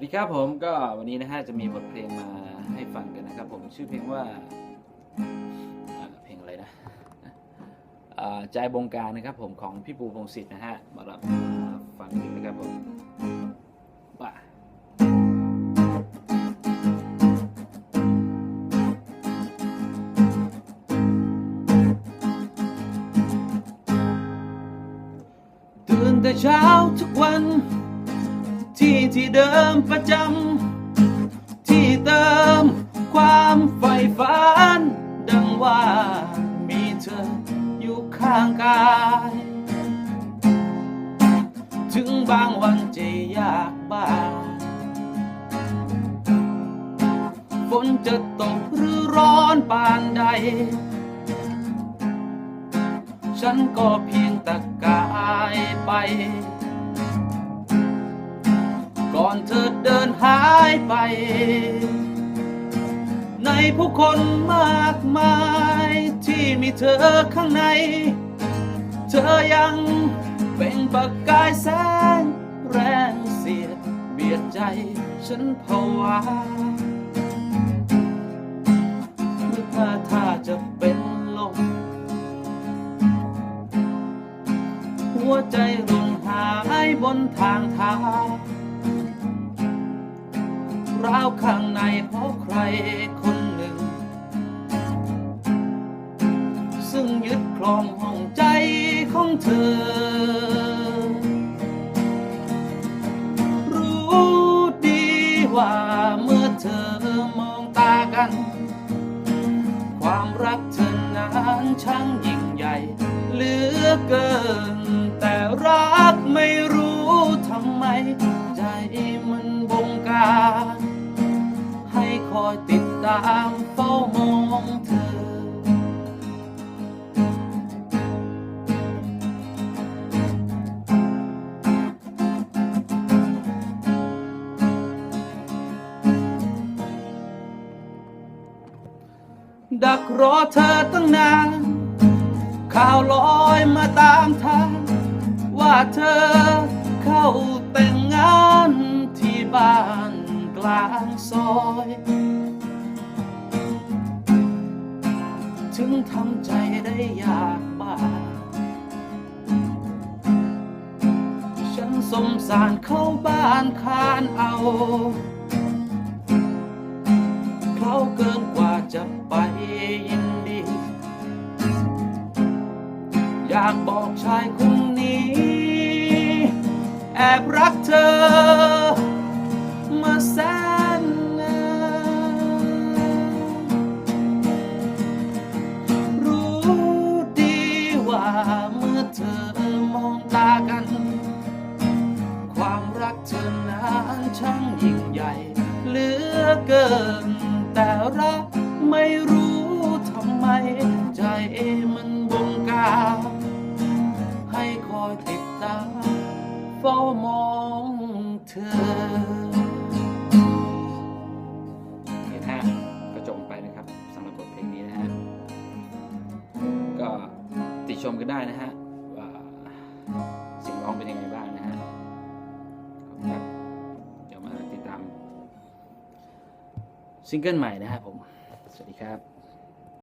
วัสดีครับผมก็วันนี้นะฮะจะมีบทเพลงมาให้ฟังกันนะครับผมชื่อเพลงว่าเพลงอะไรนะใจบงการนะครับผมของพี่ปูพงศิษฐ์นะฮะมารับฟังกันนะครับผมป่าตื่นแต่เช้าทุกวัน ที่เดิมประจำ ที่เติมความใฝ่ฝัน ดังว่ามีเธออยู่ข้างกาย ถึงบางวันจะยากบ้างฝนจะตกหรือร้อนปานใด ฉันก็เพียงตะกายไป ก่อนเธอเดินหายไป ในผู้คนมากมายที่มีเธอข้างใน เธอยังเป็นประกายแสงแรงเสียดเบียดใจฉันภาวะเมื่อท่าท่าจะเป็นลมหัวใจรงหายบนทางเท้า ร้าวข้างในเพราะใครคนหนึ่ง ซึ่งยึดครองห้องใจของเธอ รู้ดีว่าเมื่อเธอมองตากัน ความรักเธอนั้นช่างยิ่งใหญ่เหลือเกิน แต่รักไม่รู้ทำไม คอยติดตามเฝ้ามองเธอ ดักรอเธอตั้งนาน ข่าวลอยมาตามทางว่าเธอางซอย ถึงทำใจได้ยากบ้างฉันสมสารเข้าบ้านคานเอาเขาเกินกว่าจะไปยินดี อยากบอกชายคนนี้ แอบรักเธอ มาแสางยิ่งใหญ่เหลือเกิน แต่รักไม่รู้ทำไม ใจมันบงการให้คอยติดตามเฝ้ามองเธอเห็นฮะก็จบไปนะครับสำหรับเพลงนี้นะฮะก็ติชมกันได้นะฮะ ซิงเกิลใหม่นะครับผม สวัสดีครับ